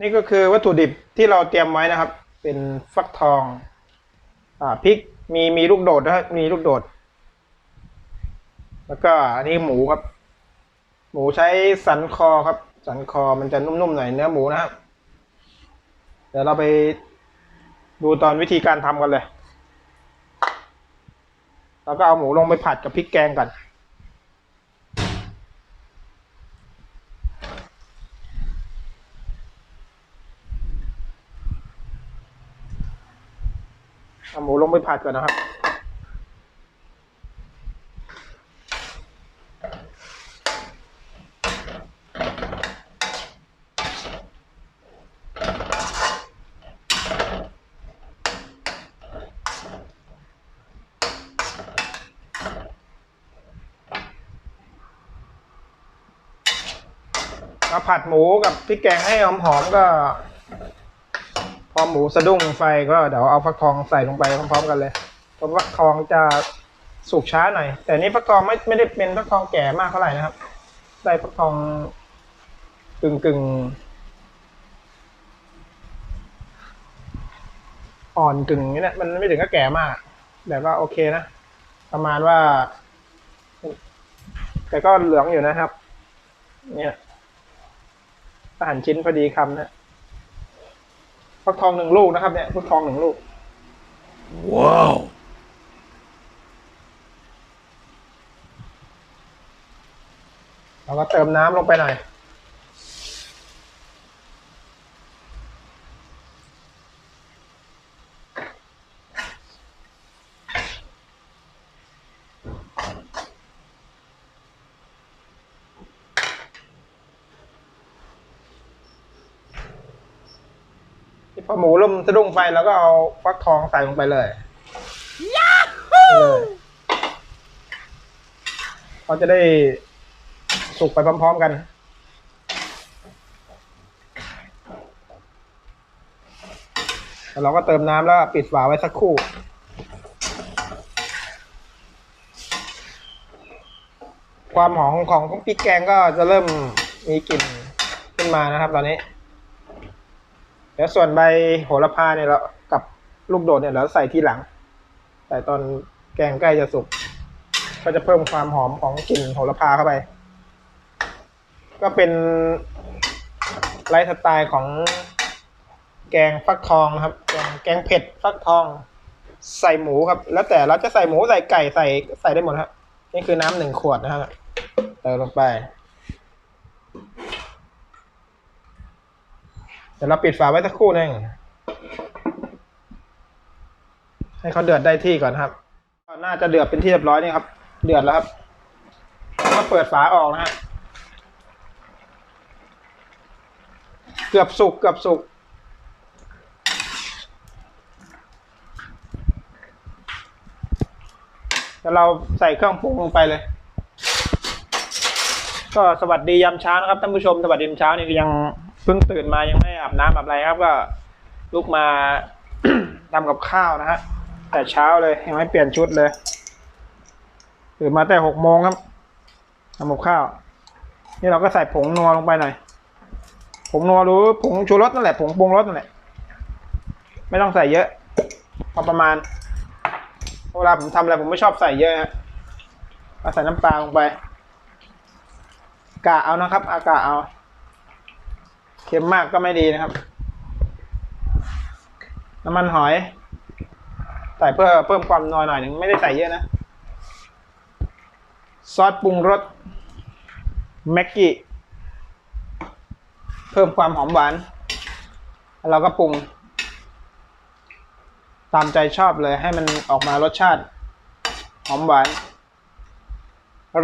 นี่ก็คือวัตถุดิบที่เราเตรียมไว้นะครับ เป็นฟักทอง อ่าพริกมีมีลูกโดดนะครับมีลูกโดด แล้วก็อันนี้หมูครับ หมูใช้สันคอครับ สันคอมันจะนุ่มๆหน่อยเนื้อหมูนะครับเดี๋ยวเราไปดูตอนวิธีการทำกันเลย แล้วก็เอาหมูลงไปผัดกับพริกแกงก่อน เอาหมูลงไปผัดก่อนนะครับ มาผัดหมูกับพริกแกงให้หอมๆก็ อหมูสะดุ้งไฟก็เดี๋ยวเอาฟักทองใส่ลงไปพร้อมๆกันเลยเพราะฟักทองจะสุกช้าหน่อย แต่นี่ฟักทองไม่ไม่ได้เป็นฟักทองแก่มากเท่าไหร่นะครับ ได้ฟักทองกึ่งกึ่งอ่อนกึ่งนี่แหละมันไม่ถึงก็แก่มาก แต่ก็โอเคนะ ประมาณว่า แต่ก็เหลืองอยู่นะครับ เนี่ยอาหารชิ้นพอดีคำนะ ฟักทองหนึ่งลูกนะครับเนี่ยฟักทองหนึ่งลูก ว้าว เราก็เติมน้ำลงไปหน่อย พอหมูเริ่มสะดุ้งไฟแล้วก็เอาฟักทองใส่ลงไปเลยเลยเขาจะได้สุกไปพร้อม ๆ กันแล้วเราก็เติมน้ำแล้วปิดฝาไว้สักครู่ ความหอมของพริกแกงก็จะเริ่มมีกลิ่นขึ้นมานะครับตอนนี้ เดี๋ยวส่วนใบโหระพาเนี่ยเรากับลูกโดดเนี่ยเราใส่ทีหลังแต่ตอนแกงใกล้จะสุก ก็จะเพิ่มความหอมของกลิ่นโหระพาเข้าไป ก็เป็นไลฟ์สไตล์ของแกงฟักทองนะครับ แกงแกงเผ็ดฟักทอง ใส่หมูครับ แล้วแต่เราจะใส่หมูใส่ไก่ใส่ใส่ได้หมดครับนี่คือน้ำหนึ่งขวดนะครับเติมลงไป ดี๋ยวเราปิดฝาไว้สักครู่นึงให้เขาเดือดได้ที่ก่อนครับน่าจะเดือดเป็นที่เรียบร้อยนี่ครับ เดือดแล้วครับแล้วก็เปิดฝาออกนะฮะเกือบสุกเกือบสุกแล้วเราใส่เครื่องปรุงลงไปเลย ก็สวัสดียามเช้านะครับท่านผู้ชมสวัสดียามเช้านี่ยัง เพิ่งตื่นมายังไม่อาบน้ำอาบอะไรครับ ก็ลุกมาทำกับข้าวนะฮะแต่เช้าเลยยังไม่เปลี่ยนชุดเลยตื่นมาแต่หกโมงครับทำกับข้าว นี่เราก็ใส่ผงนัวลงไปหน่อยผงนัวหรือผงชูรสนั่นแหละผงปรุงรสนั่นแหละ ไม่ต้องใส่เยอะพอประมาณเวลาผมทำอะไรผมไม่ชอบใส่เยอะฮะใส่น้ำปลาลงไป กะเอานะครับ อากาเอา เค็มมากก็ไม่ดีนะครับ น้ำมันหอย ใส่เพื่อเพิ่มความนัวหน่อยหนึ่งไม่ได้ใส่เยอะนะ ซอสปรุงรสแม็กกี้ เพิ่มความหอมหวาน เราก็ปรุง ตามใจชอบเลยให้มันออกมารสชาติหอมหวาน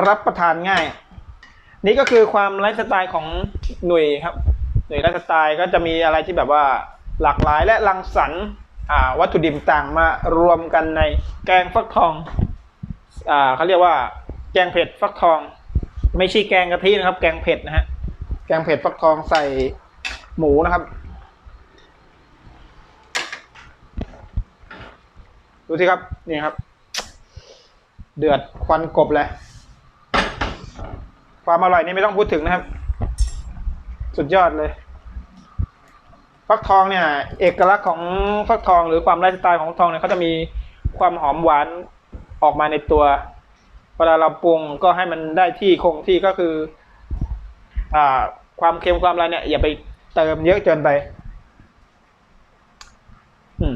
รับประทานง่าย นี่ก็คือความไลฟ์สไตล์ของหนุ่ยครับ หน่วยไลฟ์สไตล์ก็จะมีอะไรที่แบบว่าหลากหลายและรังสรรค์วัตถุดิบต่างมารวมกันในแกงฟักทองอเขาเรียกว่า แกงเผ็ดฟักทอง ไม่ใช่แกงกะทินะครับ แกงเผ็ดนะฮะแกงเผ็ดฟักทองใส่หมูนะครับ ดูสิครับนี่ครับ เดือดควันกบเลยความอร่อยนี่ไม่ต้องพูดถึงนะครับ สุดยอดเลยฟักทองเนี่ย เอกลักษณ์ของฟักทองหรือความไลฟ์สไตล์ของฟักทองเนี่ยเขาจะมีความหอมหวานออกมาในตัว เวลาเราปรุงก็ให้มันได้ที่คงที่ก็คือ อ่า ความเค็มความอะไรเนี่ย อย่าไปเติมเยอะเกินไป อืม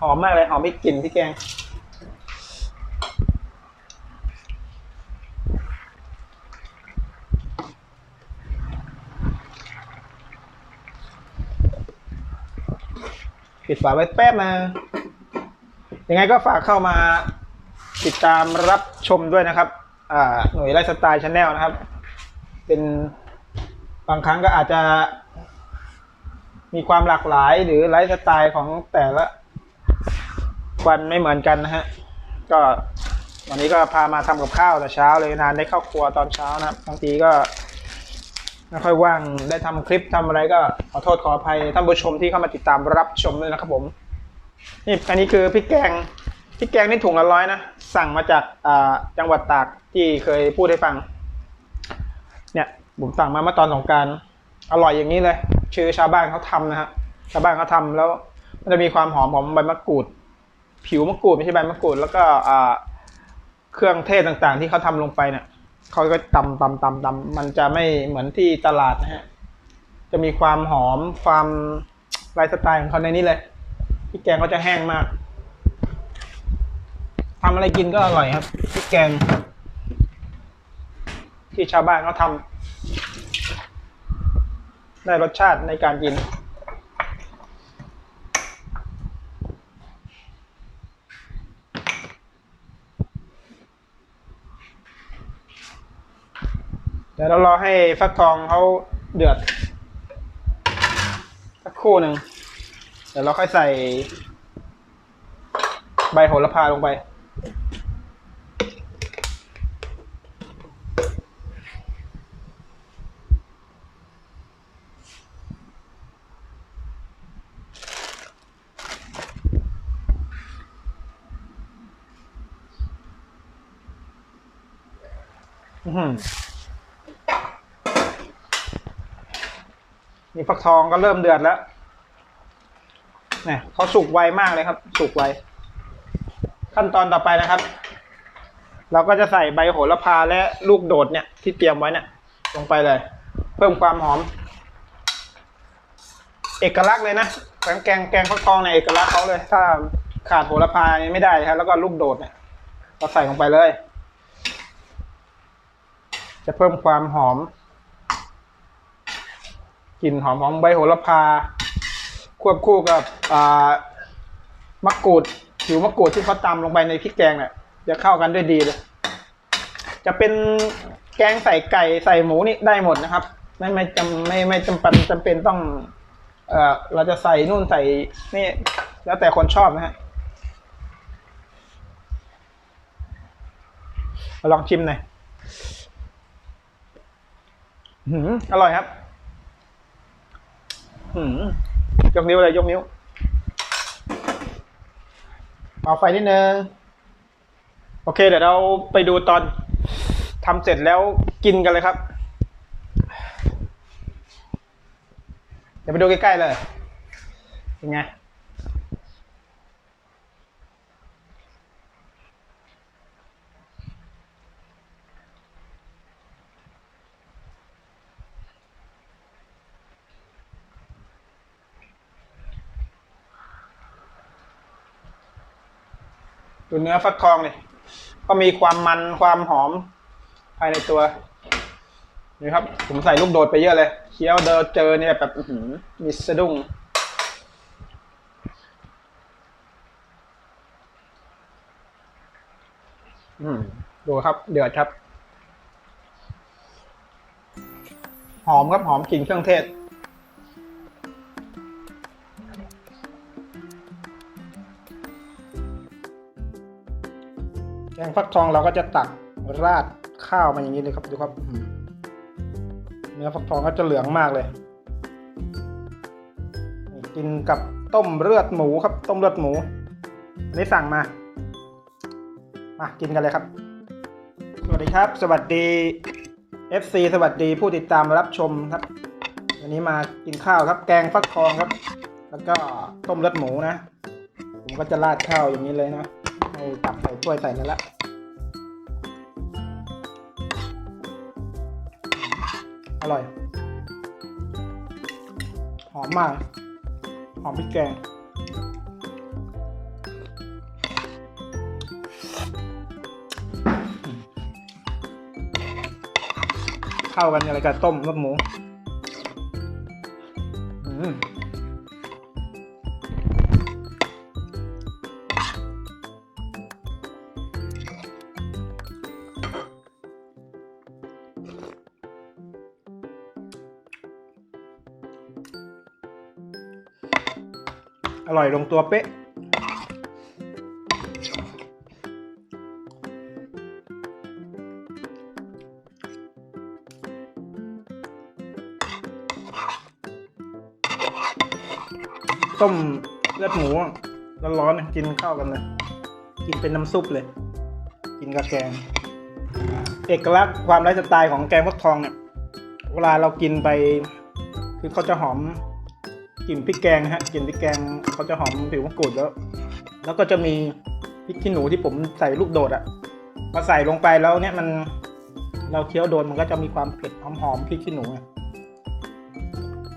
หอมมากเลยหอมพริกกลิ่นพริกแกง ปิดฝาไว้แป๊บนะ ยังไงก็ฝากเข้ามาติดตามรับชมด้วยนะครับ อ่า หน่วยไลฟ์สไตล์ชาแนลนะครับ เป็นบางครั้งก็อาจจะมีความหลากหลายหรือไลฟ์สไตล์ของแต่ละวันไม่เหมือนกันนะฮะ ก็วันนี้ก็พามาทำกับข้าวแต่เช้าเลยนานได้เข้าครัวตอนเช้านะครับบางทีก็ ไม่ค่อยว่างได้ทำคลิปทำอะไรก็ขอโทษขออภัยท่านผู้ชมที่เข้ามาติดตามรับชมด้วยนะครับผมนี่อันนี้คือพริกแกงพริกแกงนี่ถุงละร้อยนะสั่งมาจากจังหวัดตากที่เคยพูดให้ฟัง เนี่ยผมสั่งมาเมื่อตอนสงการอร่อยอย่างนี้เลย ชื่อชาวบ้านเขาทำนะฮะชาวบ้านเขาทำแล้ว มันจะมีความหอมของใบมะกรูด ผิวมะกรูดไม่ใช่ใบมะกรูดแล้วก็เครื่องเทศต่างๆ ที่เขาทำลงไปเนี่ย เขาก็ตำตำตำตำมันจะไม่เหมือนที่ตลาดนะฮะ จะมีความหอมความไลฟ์สไตล์ของเขาในนี้เลยพริกแกงเขาจะแห้งมากทำอะไรกินก็อร่อยครับพริกแกง ที่ชาวบ้านเขาทำได้รสชาติในการกิน ดี๋ยวเรารอให้ฟักทองเขาเดือดสักครู่หนึ่งเดี๋ยวเราค่อยใส่ ใบโหระพาลงไป อื้อหือ นี่ฟักทองก็เริ่มเดือดแล้วเนี่ยเขาสุกไวมากเลยครับ สุกไว ขั้นตอนต่อไปนะครับ เราก็จะใส่ใบโหระพาและลูกโดดเนี่ย ที่เตรียมไว้เนี่ย ลงไปเลย เพิ่มความหอม เอกลักษณ์เลยนะแกงแกงแกงฟักทองเนี่ยเอกลักษณ์เขาเลย ถ้าขาดโหระพานี่ไม่ได้ครับ แล้วก็ลูกโดดเนี่ยเราใส่ลงไปเลย จะเพิ่มความหอม กลิ่นหอมของใบโหระพา ควบคู่กับมะกรูดผิวมะกรูดที่เขาตำลงไปในพริกแกงเนี่ยจะเข้ากันด้วยดีเลย จะเป็นแกงใส่ไก่ใส่หมูนี่ได้หมดนะครับ ไม่ไม่จำไม่ไม่จำเป็นจำเป็นต้อง เอ่อเราจะใส่นู่นใส่นี่ แล้วแต่คนชอบนะฮะลองชิมหน่อยอร่อยครับ หืมยกนิ้วเลยยกนิ้วเอาไฟนิดนึงโอเค เดี๋ยวเราไปดูตอนทำเสร็จแล้วกินกันเลยครับ เดี๋ยวไปดูใกล้ๆเลยเป็นไง ดูเนื้อฟักทองเลยก็มีความมันความหอมภายในตัวนี่ครับ ผมใส่ลูกโดดไปเยอะเลยเคี้ยวเดินเจอเนี่ยแบบมีสะดุ้งดูครับ เดือดครับ หอมครับ หอมกลิ่นเครื่องเทศ งฟักทองเราก็จะตักราดข้าวมาอย่างนี้เลยครับดูครับเนื้อฟักทองก็จะเหลืองมากเลย กินกับต้มเลือดหมูครับ ต้มเลือดหมูนนี้สั่งมามากินกันเลยครับ สวัสดีครับ สวัสดี FC สวัสดีผู้ติดตามรับชมครับวันนี้มากินข้าวครับ แกงฟักทองครับ แล้วก็ต้มเลือดหมูนะ ผมก็จะราดข้าวอย่างนี้เลยนะให้ตักใส่ถ้วยใส่แล้วละ ร่อย หอมมาก หอมพริกแกงเข้ากันอะไรกับต้มกับหมู อืม อร่อยลงตัวเป๊ะ ต้มเลือดหมูร้อนๆนะกินข้าวกันเลย กินเป็นน้ำซุปเลย กินกับแกง เอกลักษณ์ความไร้สไตล์ของแกงฟักทองเนี่ย เวลาเรากินไป คือเขาจะหอม กลิ่นพริกแกงฮะกลิ่นพริกแกงเขาจะหอมผิวมะกรูดแล้ว แล้วก็จะมีพริกขี้หนูที่ผมใส่ลูกโดดอะพอใส่ลงไปแล้วเนี่ยมันเราเคี้ยวโดนมันก็จะมีความเผ็ดหอมๆพริกขี้หนู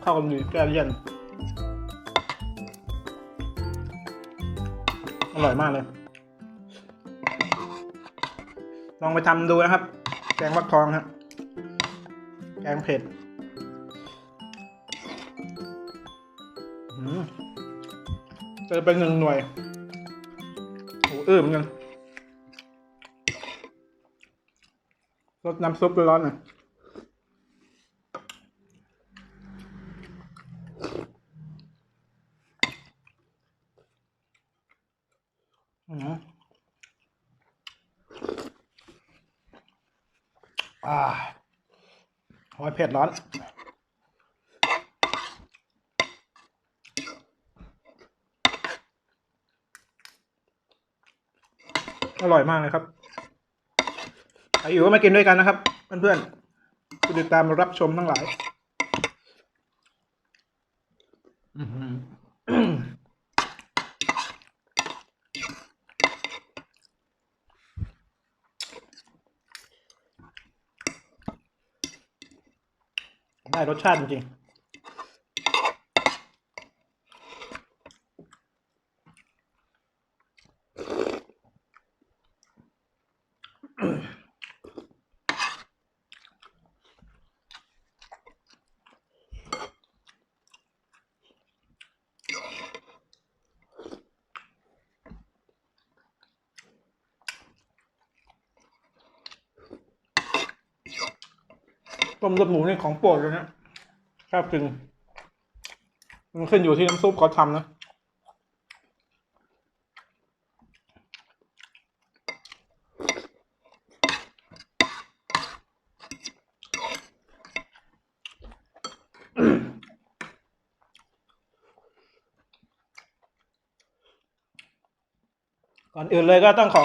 เข้ากันดีแก้เลี่ยนอร่อยมากเลย ลองไปทำดูนะครับ แกงฟักทองครับแกงเผ็ด จะเป็นหนึ่งหน่วยโอ้อื้อเหมือนกันรสน้ำซุปร้อนๆหน่อยอืมอ่าหอยเผ็ดร้อน อร่อยมากเลยครับใครอยู่ก็มากินด้วยกันนะครับ เพื่อนๆผู้ติดตามรับชมทั้งหลายได้รสชาติจริงๆ ต้มรสหมูนี่ของโปรดเลยนะชอบกินมันขึ้นอยู่ที่น้ำซุปเขาทำนะก่อนอื่นเลยก็ต้องขอ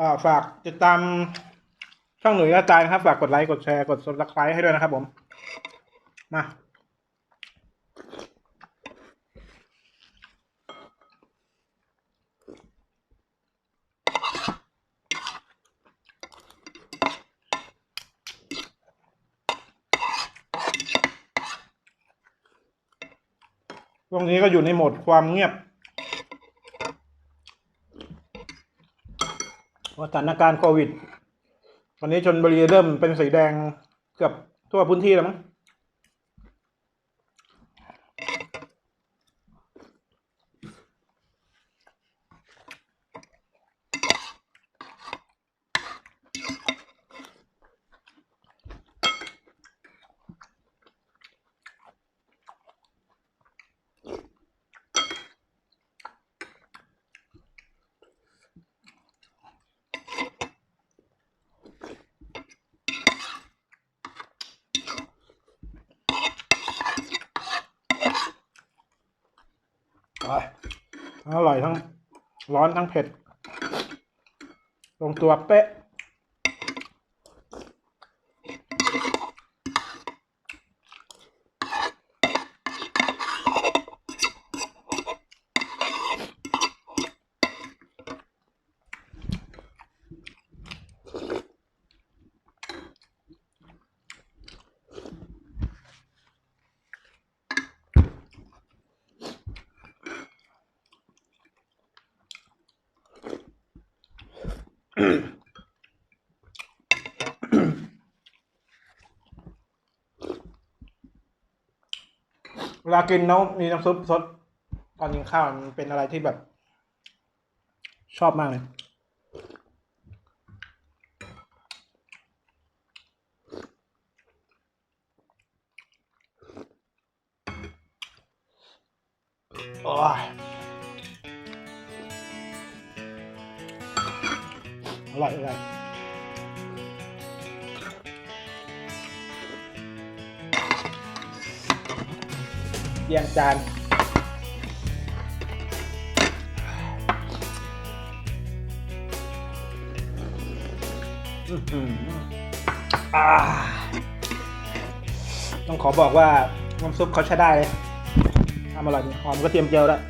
อฝากติดตาม ช่องหนุ่ยกระจายนะครับ ฝากกดไลค์ กดแชร์ กด subscribe ให้ด้วยนะครับผม มา ตรงนี้ก็อยู่ในโหมดความเงียบสถานการณ์โควิด ตอนนี้ชนบุรีเริ่มเป็นสีแดงเกือบทั่วพื้นที่แล้วมั้ง อร่อยทั้งอร่อยทั้งร้อนทั้งเผ็ด ลงตัวเป๊ะ อ เวลากินแล้วมีน้ำซุปซดตอนกินข้าวมันเป็นอะไรที่แบบ ชอบมากเลย ร่อยอร่อยเรียงจานอือหือต้องขอบอกว่าน้ำซุปเขาใช้ได้เลยทำอร่อยดีหอมกระเทียมเจียวด้ว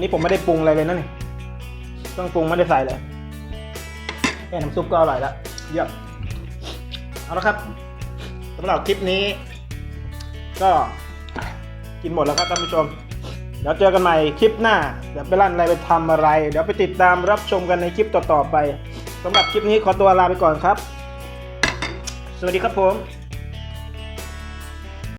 นนี้ผมไม่ได้ปรุงอะไรเลยนะนี่เครื่องปรุงไม่ได้ใส่เลยแค่น้ำซุปก็อร่อยล้วเยี่ยมเอาละครับสำหรับคลิปนี้ ก็กินหมดแล้วครับท่านผู้ชม เดี๋ยวเจอกันใหม่คลิปหน้า เดี๋ยวไปลั่นอะไรไปทำอะไร เดี๋ยวไปติดตามรับชมกันในคลิปต่อๆไปสำหรับคลิปนี้ขอตัวลาไปก่อนครับ สวัสดีครับผม